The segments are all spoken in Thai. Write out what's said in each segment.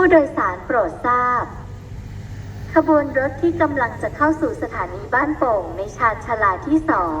ผู้โดยสารโปรดทราบ ขบวนรถที่กำลังจะเข้าสู่สถานีบ้านโป่งในชานชาลาที่สอง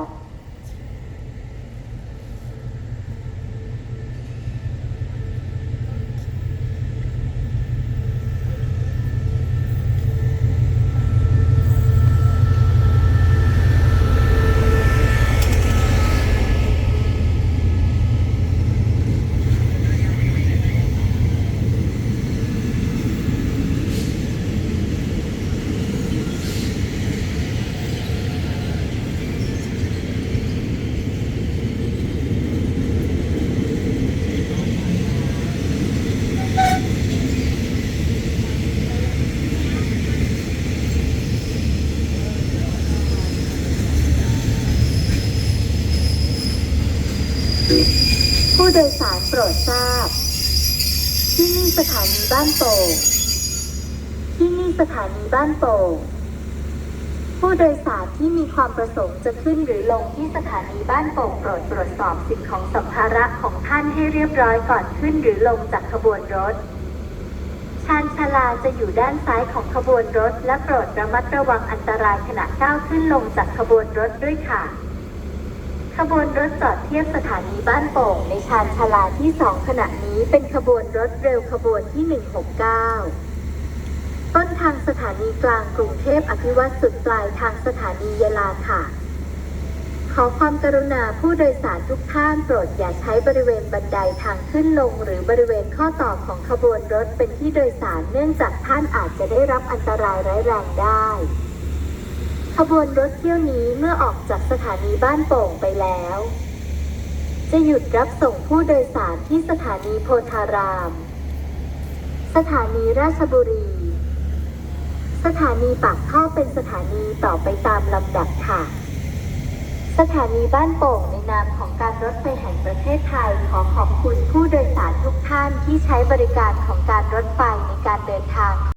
ผู้โดยสารโปรดทราบ ที่นี่สถานีบ้านโป่งที่นี่สถานีบ้านโป่งผู้โดยสารที่มีความประสงค์จะขึ้นหรือลงที่สถานีบ้านโป่งโปรดตรวจสอบสิ่งของสัมภาระของท่านให้เรียบร้อยก่อนขึ้นหรือลงจากขบวนรถ ชานชาลาจะอยู่ด้านซ้ายของขบวนรถและโปรดระมัดระวังอันตรายขณะก้าวขึ้นลงจากขบวนรถด้วยค่ะ ขบวนรถจอดเทียบสถานีบ้านโป่งในชานชาลาที่สองขณะนี้เป็นขบวนรถเร็วขบวนที่ 169 ต้นทางสถานีกลางกรุงเทพอภิวัตสุดปลายทางสถานียะลาค่ะ ขอความกรุณาผู้โดยสารทุกท่านโปรดอย่าใช้บริเวณบันไดทางขึ้นลง หรือบริเวณข้อต่อของขบวนรถเป็นที่โดยสารเนื่องจากท่านอาจจะได้รับอันตรายร้ายแรงได้ ขบวนรถเที่ยวนี้เมื่อออกจากสถานีบ้านโป่งไปแล้ว จะหยุดรับส่งผู้โดยสารที่สถานีโพธาราม สถานีราชบุรี สถานีปากท่อเป็นสถานีต่อไปตามลำดับค่ะ สถานีบ้านโป่งในนามของการรถไฟแห่งประเทศไทยขอขอบคุณผู้โดยสารทุกท่านที่ใช้บริการของการรถไฟในการเดินทาง